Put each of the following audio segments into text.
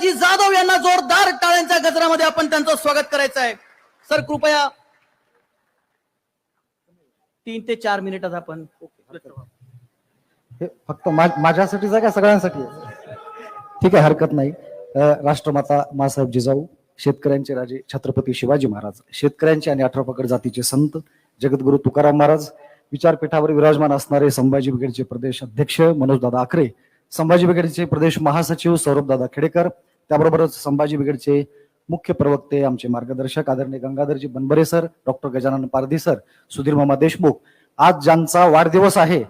शिवाजी जाधव यांना जोरदार टाळ्यांच्या गजरामध्ये आपण त्यांचं स्वागत करायचं आहे. सर कृपया तीन ते चार मिनिटात आपण हे फक्त मा- माझ्यासाठीच आहे का सगळ्यांसाठी? ठीक आहे हरकत नाही. राष्ट्रमाता मासाहेब जिजाऊ शेतकऱ्यांचे राजे छत्रपती शिवाजी महाराज शेतकऱ्यांचे आणि अठरा पकड जातीचे संत जगद्गुरु तुकाराम महाराज विचारपीठावर विराजमान असणारे संभाजी ब्रिगेडचे प्रदेश अध्यक्ष मनोजदादा आखरे संभाजी ब्रिगेडचे प्रदेश महासचिव सौरभदादा खेडेकर त्याबरोबरच संभाजी ब्रिगेडचे मुख्य प्रवक्ते आमचे मार्गदर्शक आदरणीय Gangadharji Banbare sir doctor Gajanan Pardhi sir Sudhir मामा देशमुख आज ज्यांचा वाढदिवस आहे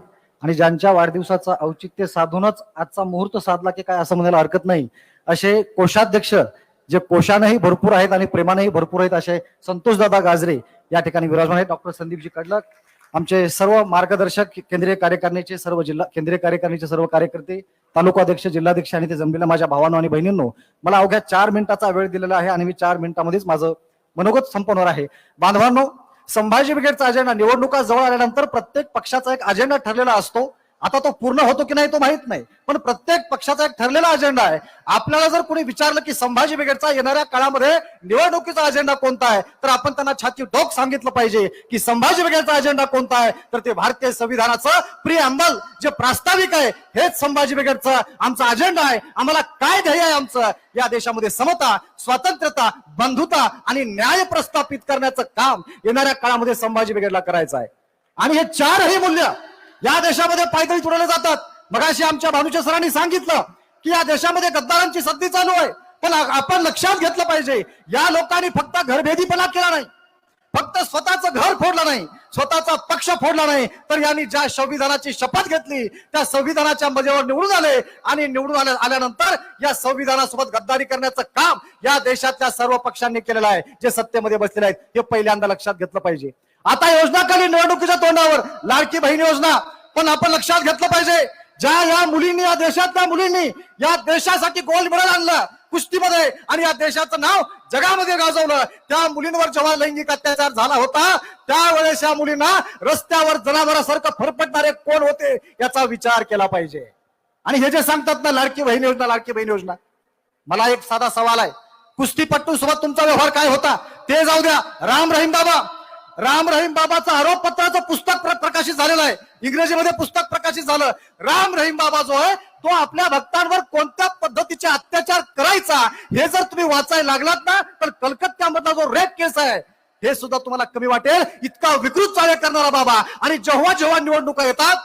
आणि ज्यांच्या वाढदिवसाचं औचित्य साधूनच आजचा मुहूर्त साधला की काय असं म्हणायला हरकत नाही. असे कोषाध्यक्ष जे कोशानेही भरपूर आहेत आणि प्रेमानेही भरपूर आहेत असे संतोषदादा गाजरे या ठिकाणी विराजमान आहेत. डॉक्टर संदीपजी कडलक आमचे सर्व मार्गदर्शक केंद्रीय कार्यकारिणीचे सर्व जिल्हा केंद्रीय कार्यकारिणीचे सर्व कार्यकर्ते तालुका अध्यक्ष जिल्हाध्यक्ष आणि ते जमलेल्या माझ्या भावांनो आणि बहिणींनो मला अवघ्या चार मिनिटाचा वेळ दिलेला आहे आणि मी चार मिनिटामध्येच माझं मनोगत संपवणार आहे. बांधवांनो संभाजी ब्रिगेडचा अजेंडा निवडणुका जवळ आल्यानंतर प्रत्येक पक्षाचा एक अजेंडा ठरलेला असतो. आता तो पूर्ण होतो की नाही तो माहीत नाही. पण प्रत्येक पक्षाचा एक ठरलेला अजेंडा आहे. आपल्याला जर कोणी विचारलं की संभाजी ब्रिगेडचा येणाऱ्या काळामध्ये निवडणुकीचा अजेंडा कोणता आहे तर आपण त्यांना छाती डोक सांगितलं पाहिजे की संभाजी ब्रिगेडचा अजेंडा कोणता आहे. तर ते भारतीय संविधानाचं प्रिय अंमल जे प्रास्ताविक आहे हेच संभाजी ब्रिगेडचं आमचा अजेंडा आहे. आम्हाला काय ध्येय आहे आमचं? या देशामध्ये समता स्वातंत्र्यता बंधुता आणि न्याय प्रस्थापित करण्याचं काम येणाऱ्या काळामध्ये संभाजी ब्रिगेडला करायचं आहे. आणि हे चारही मूल्य या देशामध्ये पायदळी तुडवले जातात. मगाशी आमच्या भानुच्या सरांनी सांगितलं की या देशामध्ये गद्दारांची सद्दी चालू आहे. पण आपण लक्षात घेतलं पाहिजे या लोकांनी फक्त घरभेदीपणा केला नाही. फक्त स्वतःचं घर फोडलं नाही. स्वतःचा पक्ष फोडला नाही. तर यांनी ज्या संविधानाची शपथ घेतली त्या संविधानाच्या मजेवर निवडून आले. आणि निवडून आल्या आल्यानंतर या संविधानासोबत गद्दारी करण्याचं काम या देशातल्या सर्व पक्षांनी केलेलं आहे जे सत्तेमध्ये बसलेले आहेत. हे पहिल्यांदा लक्षात घेतलं पाहिजे. आता योजना खाली निवडणुकीच्या तोंडावर? लाडकी बहीण योजना. पण आपण लक्षात घेतलं पाहिजे ज्या या मुलींनी या देशातल्या मुलींनी या देशासाठी गोल्ड मेडल आणलं कुस्तीमध्ये आणि या देशाचं नाव जगामध्ये गाजवलं त्या मुलींवर जेव्हा लैंगिक अत्याचार झाला होता त्यावेळेस या मुलींना रस्त्यावर जनावरासारखं फरफटणारे कोण होते याचा विचार केला पाहिजे. आणि हे जे सांगतात ना लाडकी बहीण योजना लाडकी बहीण योजना मला एक साधा सवाल आहे. कुस्तीपट्टू सोबत तुमचा व्यवहार काय होता? ते जाऊ द्या. राम रहीम बाबा. राम रहीम बाबाचं आरोप पत्राचं पुस्तक प्रकाशित झालेलं आहे. इंग्रजीमध्ये पुस्तक प्रकाशित झालं. राम रहीम बाबा जो आहे तो आपल्या भक्तांवर कोणत्या पद्धतीचे अत्याचार करायचा हे जर तुम्ही वाचायला लागलात ना तर कलकत्त्यामधला जो रेप केस आहे हे सुद्धा तुम्हाला कमी वाटेल. इतका विकृत चाळे करणारा बाबा. आणि जेव्हा जेव्हा निवडणुका येतात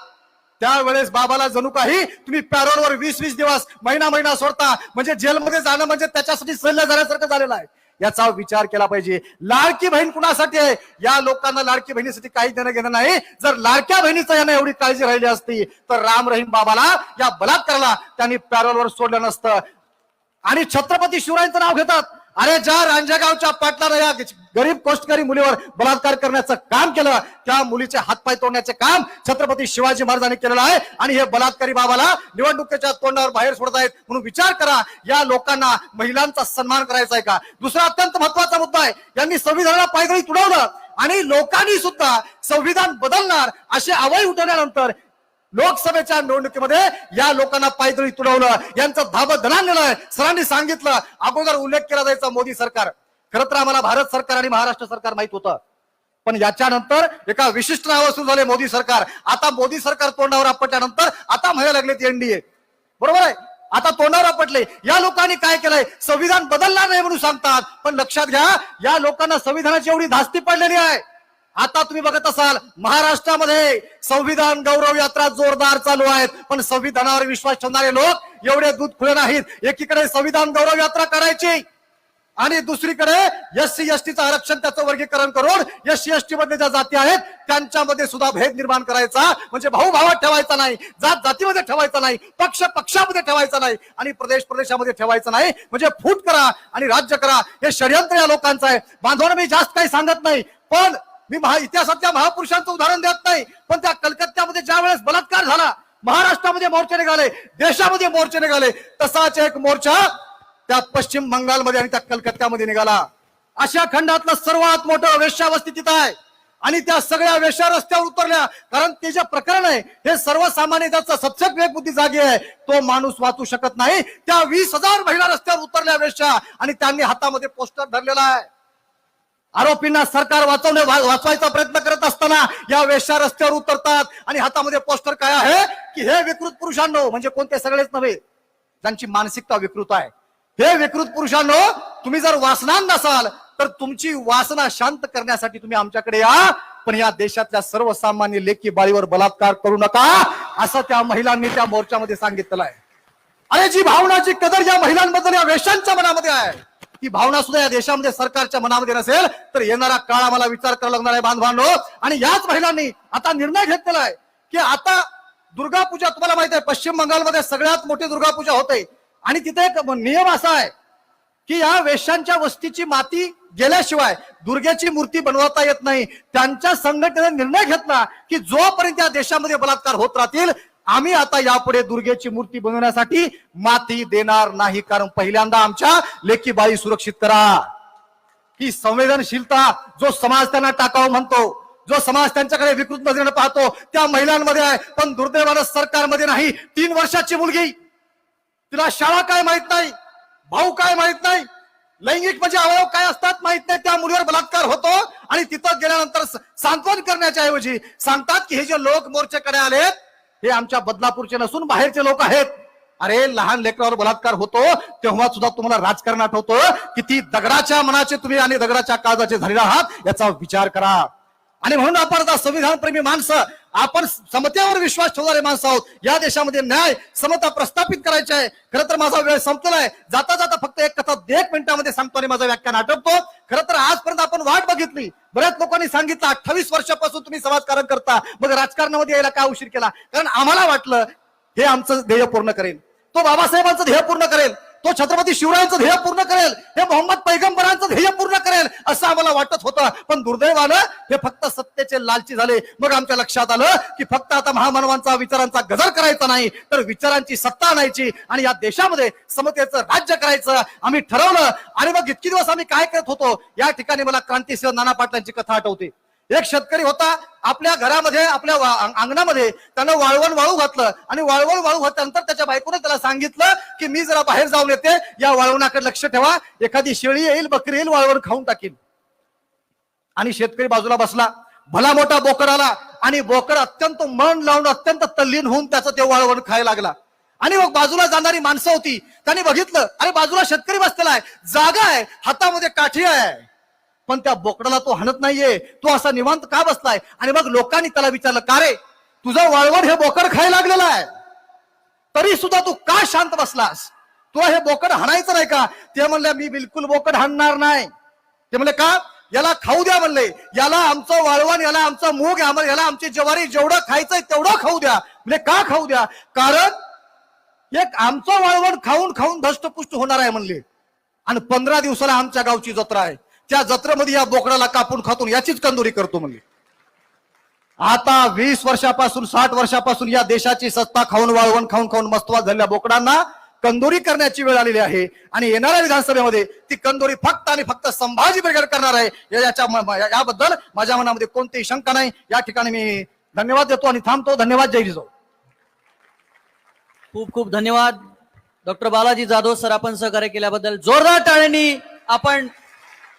त्यावेळेस बाबाला जणू काही तुम्ही पॅरोलवर वीस वीस दिवस महिना महिना सोडता. म्हणजे जेलमध्ये जाणं म्हणजे त्याच्यासाठी सल्ला झाल्यासारखं झालेलं आहे. याचा विचार केला पाहिजे. लाडकी बहीण कुणासाठी आहे? या लोकांना लाडकी बहिणीसाठी काही देणं घेणं नाही. जर लाडक्या बहिणीचं यांना एवढी काळजी राहिली असती तर राम रहीम बाबाला या बलात्काराला त्यांनी पॅरोलवर सोडलं नसतं. आणि छत्रपती शिवरायांचं नाव घेतात. अरे ज्या रांजगावच्या पाटलाला या गरीब कोष्टकरी मुलीवर बलात्कार करण्याचं काम केलं. त्या मुलीचे हातपाय तोडण्याचे काम छत्रपती शिवाजी महाराजांनी केलेलं आहे. आणि हे बलात्कारी बाबाला निवडणुकीच्या तोंडावर बाहेर सोडत आहेत म्हणून विचार करा या लोकांना महिलांचा सन्मान करायचा आहे का? दुसरा अत्यंत महत्त्वाचा मुद्दा आहे. यांनी संविधानाला पायदळी तुडवलं आणि लोकांनी सुद्धा संविधान बदलणार असे आवाज उठवल्यानंतर लोकसभेच्या निवडणुकीमध्ये या लोकांना पायदळी तुडवलं यांचं धाबं धनान आहे. सरांनी सांगितलं अगोदर उल्लेख केला जायचा मोदी सरकार. खरं तर आम्हाला भारत सरकार आणि महाराष्ट्र सरकार माहीत होतं. पण याच्यानंतर एका विशिष्ट नावावर सुरू झाले मोदी सरकार. आता मोदी सरकार तोंडावर आपटल्यानंतर आता म्हणायला लागले एनडीए बरोबर आहे? आता तोंडावर आपटले. या लोकांनी काय केलंय? संविधान बदलणार नाही म्हणून सांगतात. पण लक्षात घ्या या लोकांना संविधानाची एवढी धास्ती पडलेली आहे. आता तुम्ही बघत असाल महाराष्ट्रामध्ये संविधान गौरव यात्रा जोरदार चालू आहेत. पण संविधानावर विश्वास ठेवणारे लोक एवढे दूध खुले नाहीत. एकीकडे संविधान गौरव यात्रा करायची आणि दुसरीकडे एस सी एस टीचं आरक्षण त्याचं वर्गीकरण करून एस सी एस टी मध्ये ज्या जाती आहेत त्यांच्यामध्ये सुद्धा भेद निर्माण करायचा. म्हणजे भाऊ भावात ठेवायचा नाही जात जातीमध्ये ठेवायचा नाही पक्ष पक्षामध्ये ठेवायचा नाही आणि प्रदेश प्रदेशामध्ये ठेवायचा नाही. म्हणजे फूट करा आणि राज्य करा. हे षडयंत्र या लोकांचं आहे. बांधवांना मी जास्त काही सांगत नाही पण मी महा इतिहासातल्या महापुरुषांचं उदाहरण देत नाही पण त्या कलकत्त्यामध्ये ज्या वेळेस बलात्कार झाला महाराष्ट्रामध्ये मोर्चे निघाले देशामध्ये मोर्चे निघाले तसाच एक मोर्चा त्या पश्चिम बंगालमध्ये आणि त्या कलकत्त्यामध्ये निघाला. आशिया खंडातलं सर्वात मोठं वेश्यावस्ती तिथं आहे. आणि त्या सगळ्या वेश्या रस्त्यावर उतरल्या कारण ते जे प्रकरण आहे हे सर्वसामान्य त्याचा सत्सक वेगबुद्धी जागी आहे. तो माणूस वाचू शकत नाही. त्या वीस हजार महिला रस्त्यावर उतरल्या वेश्या आणि त्यांनी हातामध्ये पोस्टर धरलेला आहे. आरोपींना सरकार वाचवणे वाचवायचा प्रयत्न करत असताना या वेश्या रस्त्यावर उतरतात. आणि हातामध्ये पोस्टर काय आहे? की हे विकृत पुरुषांनो म्हणजे कोणते सगळेच नव्हे ज्यांची मानसिकता विकृत आहे. हे विकृत पुरुषांनो तुम्ही जर वासनान नसाल तर तुमची वासना शांत करण्यासाठी तुम्ही आमच्याकडे या. पण या देशातल्या सर्वसामान्य लेखी बाळीवर बलात्कार करू नका असं त्या महिलांनी त्या मोर्चामध्ये सांगितलेलं आहे अरे जी भावनाची कदर या महिलांबद्दल या वेशांच्या मनामध्ये आहे. ती भावना सुद्धा या देशामध्ये सरकारच्या मनामध्ये नसेल तर येणारा काळ आम्हाला विचार करावा लागणार आहे बांधवांनो. आणि याच महिलांनी आता निर्णय घेतलेला आहे की आता दुर्गा पूजा तुम्हाला माहीत आहे पश्चिम बंगालमध्ये सगळ्यात मोठी दुर्गा पूजा होते. आणि तिथे एक नियम असा आहे की या वेश्यांच्या वस्तीची माती गेल्याशिवाय दुर्गेची मूर्ती बनवता येत नाही. त्यांच्या संघटनेने निर्णय घेतला की जोपर्यंत या देशामध्ये बलात्कार होत राहतील आम्ही आता यापुढे दुर्गेची मूर्ती बनवण्यासाठी माती देणार नाही. कारण पहिल्यांदा आमच्या लेखी बाई सुरक्षित करा. ही संवेदनशीलता जो समाज त्यांना टाकाव म्हणतो जो समाज त्यांच्याकडे विकृत नजरेने पाहतो त्या महिलांमध्ये आहे. पण दुर्दैवानं सरकारमध्ये नाही. तीन वर्षाची मुलगी. तिला शाळा काय माहीत नाही? भाऊ काय माहीत नाही? लैंगिक म्हणजे अवयव काय असतात माहीत नाही. त्या मुलीवर बलात्कार होतो आणि तिथं गेल्यानंतर सांत्वन करण्याच्या ऐवजी सांगतात की हे जे लोक मोर्चेकडे आलेत हे आमच्या बदलापूरचे नसून बाहेरचे लोक आहेत. अरे लहान लेकरावर बलात्कार होतो तेव्हा सुद्धा तुम्हाला राजकारण आठवतो किती दगडाच्या मनाचे तुम्ही आणि दगडाच्या काळजाचे झालेले आहात याचा विचार करा. आणि म्हणून आपण आता संविधान प्रेमी माणसं आपण समतेवर विश्वास ठेवणारे माणसं आहोत. या देशामध्ये न्याय समता प्रस्थापित करायची आहे. खरं तर माझा वेळ संपलेला आहे. जाता जाता फक्त एक कथा एक मिनिटामध्ये सांगतो आणि माझं व्याख्यान आटपतो. खरं तर आजपर्यंत आपण वाट बघितली. बऱ्याच लोकांनी सांगितलं अठ्ठावीस वर्षापासून तुम्ही समाजकारण करता. मग राजकारणामध्ये यायला काय उशीर केला? कारण आम्हाला वाटलं हे आमचं ध्येय पूर्ण करेल. तो बाबासाहेबांचं ध्येय पूर्ण करेल. तो छत्रपती शिवरायांचं ध्येय पूर्ण करेल हे मोहम्मद पैगंबरांचं ध्येय पूर्ण करेल असं आम्हाला वाटत होतं. पण दुर्दैवानं हे फक्त सत्तेचे लालची झाले. मग आमच्या लक्षात आलं की फक्त आता महामानवांचा विचारांचा गजर करायचा नाही तर विचारांची सत्ता आणायची आणि या देशामध्ये समतेचं राज्य करायचं. आम्ही ठरवलं. आणि मग इतकी दिवस आम्ही काय करत होतो? या ठिकाणी मला क्रांतीसिंह नाना पाटलांची कथा आठवते. एक शेतकरी होता आपल्या घरामध्ये आपल्या अंगणामध्ये त्यानं वाळवण वाळू घातलं. आणि वाळवण वाळू घातल्यानंतर त्याच्या बायकोने त्याला सांगितलं की मी जरा बाहेर जाऊन येते. या वाळवणाकडे लक्ष ठेवा. एखादी शेळी येईल बकरी येईल वाळवण खाऊन टाकील आणि शेतकरी बाजूला बसला. भला मोठा बोकर आला. आणि बोकर अत्यंत मन लावून अत्यंत तल्लीन होऊन त्याचं ते वाळवण खायला लागला. आणि मग बाजूला जाणारी माणसं होती. त्यांनी बघितलं अरे बाजूला शेतकरी बसलेला आहे. जागा आहे. हातामध्ये काठी आहे. पण त्या बोकडाला तो हाणत नाहीये. तो असा निवांत का बसलाय? आणि मग लोकांनी त्याला विचारलं का रे? तुझं वाळवण हे बोकड खायला लागलेलं आहे. तरी सुद्धा तू का शांत बसलास? तुला हे बोकड हाणायचं नाही का? ते म्हणले मी बिलकुल बोकड हाणणार नाही. ते म्हणले का? याला खाऊ द्या म्हणले. याला आमचं वाळवण याला आमचं मूग आम्हाला याला आमची ज्वारी जेवढं खायचंय तेवढं खाऊ द्या. म्हणजे का खाऊ द्या? कारण एक आमचं वाळवण खाऊन खाऊन धष्टपुष्ट होणार आहे म्हणले. आणि पंधरा दिवसाला आमच्या गावची जत्रा आहे. त्या जत्रेमध्ये या बोकडाला कापून खातून याचीच कंदुरी करतो म्हणजे आता वीस वर्षापासून साठ वर्षापासून या देशाची सत्ता खाऊन वाळवण खाऊन खाऊन मस्तवा झालेल्या बोकडांना कंदोरी करण्याची वेळ आलेली आहे. आणि येणाऱ्या विधानसभेमध्ये ती कंदोरी फक्त आणि फक्त संभाजी ब्रिगेड करणार आहे. याच्या याबद्दल माझ्या मनामध्ये कोणतीही शंका नाही. या ठिकाणी मी धन्यवाद देतो आणि थांबतो. धन्यवाद. जय जिजाऊ खूप खूप धन्यवाद. डॉक्टर बालाजी जाधव सर आपण सहकार्य केल्याबद्दल जोरदार टाळ्यांनी आपण